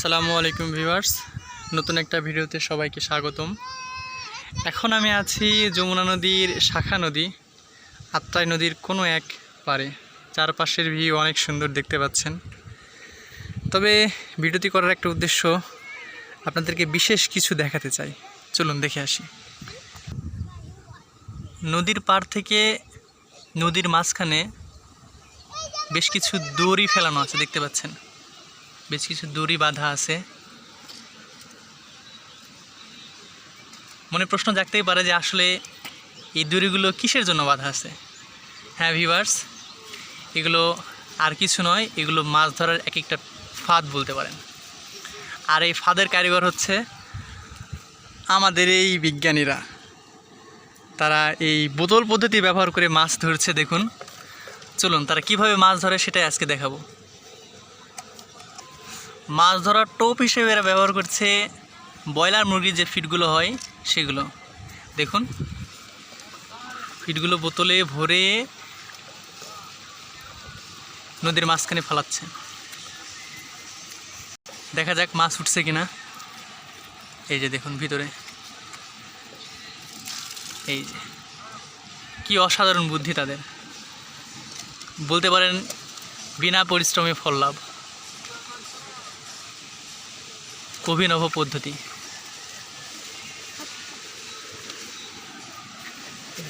আসসালামু আলাইকুম ভিউয়ার্স। নতুন একটা ভিডিওতে সবাইকে স্বাগতম। এখন আমি আছি যমুনা নদীর শাখা নদী, আত্রাই নদীর কোনো এক পারে চারপাশের ভিউ অনেক সুন্দর দেখতে পাচ্ছেন। তবে ভিডিওটি করার একটা উদ্দেশ্য, আপনাদেরকে বিশেষ কিছু দেখাতে চাই। চলুন দেখে আসি। নদীর পার থেকে নদীর মাঝখানে বেশ কিছু দড়ি ফেলানো আছে, দেখতে পাচ্ছেন। বেশ কিছু দড়ি বাঁধা আছে। মনে প্রশ্ন জাগতেই পারে যে আসলে এই দড়িগুলো কিসের জন্য বাঁধা আছে? হ্যাঁ ভিভার্স এগুলো আর কিছু নয়, এগুলো মাছ ধরার এক একটা ফাঁদ বলতে পারেন। আর এই ফাঁদের কারিগর হচ্ছে আমাদের এই বিজ্ঞানীরা। তারা এই বোতল পদ্ধতি ব্যবহার করে মাছ ধরছে, দেখুন। চলুন, তারা কীভাবে মাছ ধরে সেটাই আজকে দেখাবো। মাছ ধরার টোপ হিসেবে এরা ব্যবহার করছে ব্রয়লার মুরগির যে ফিডগুলো হয় সেগুলো। দেখুন। ফিডগুলো বোতলে ভরে নদীর মাঝখানে ফালাচ্ছে। দেখা যাক মাছ উঠছে কিনা। এই যে দেখুন ভিতরে। এই যে। কি অসাধারণ বুদ্ধি তাদের। বলতে পারেন, বিনা পরিশ্রমে ফল লাভ। অভিনব পদ্ধতি।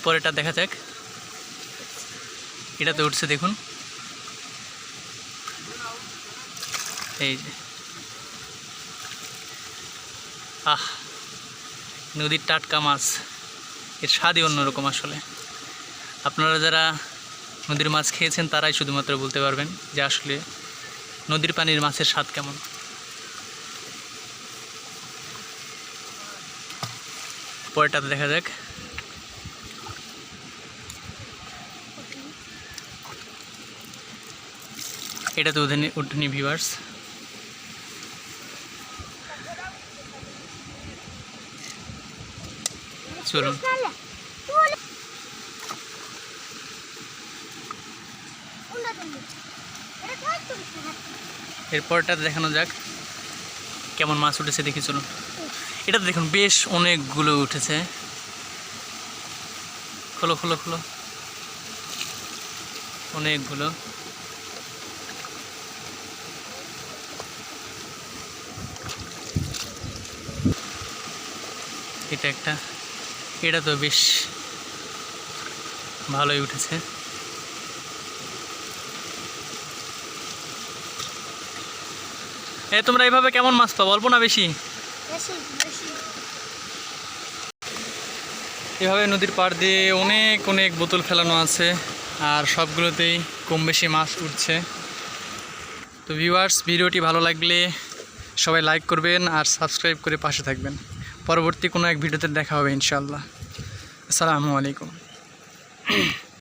পরেরটা দেখা যাক। এটাতে উঠছে দেখুন। এই যে। আহ, নদীর টাটকা মাছ। এর স্বাদই অন্যরকম আসলে। আপনারা যারা নদীর মাছ খেয়েছেন, তারাই শুধুমাত্র বলতে পারবেন যে আসলে নদীর পানির মাছের স্বাদ কেমন। পরেরটাতে দেখা যাক। এটা তো উঠেনি উঠনি ভিউয়ার্স চলুন। এরপরটাতে দেখানো যাক। কেমন মাছ উঠেছে দেখি চলুন। এটাতে দেখুন বেশ অনেকগুলো উঠেছে। খোলো খোলো খোলো। অনেকগুলো। এটা একটা, এটা তো বেশ ভালোই উঠেছে। এ, তোমরা এইভাবে কেমন মাছ পাবো? অল্প না বেশি? এভাবে নদীর পাড় দিয়ে অনেক অনেক বোতল ফেলানো আছে আর সবগুলোতেই কম বেশি মাছ উঠছে। তো ভিউয়ার্স ভিডিওটি ভালো লাগলে সবাই লাইক করবেন আর সাবস্ক্রাইব করে পাশে থাকবেন। পরবর্তী কোনো এক ভিডিওতে দেখা হবে ইনশাল্লাহ আসসালামু আলাইকুম।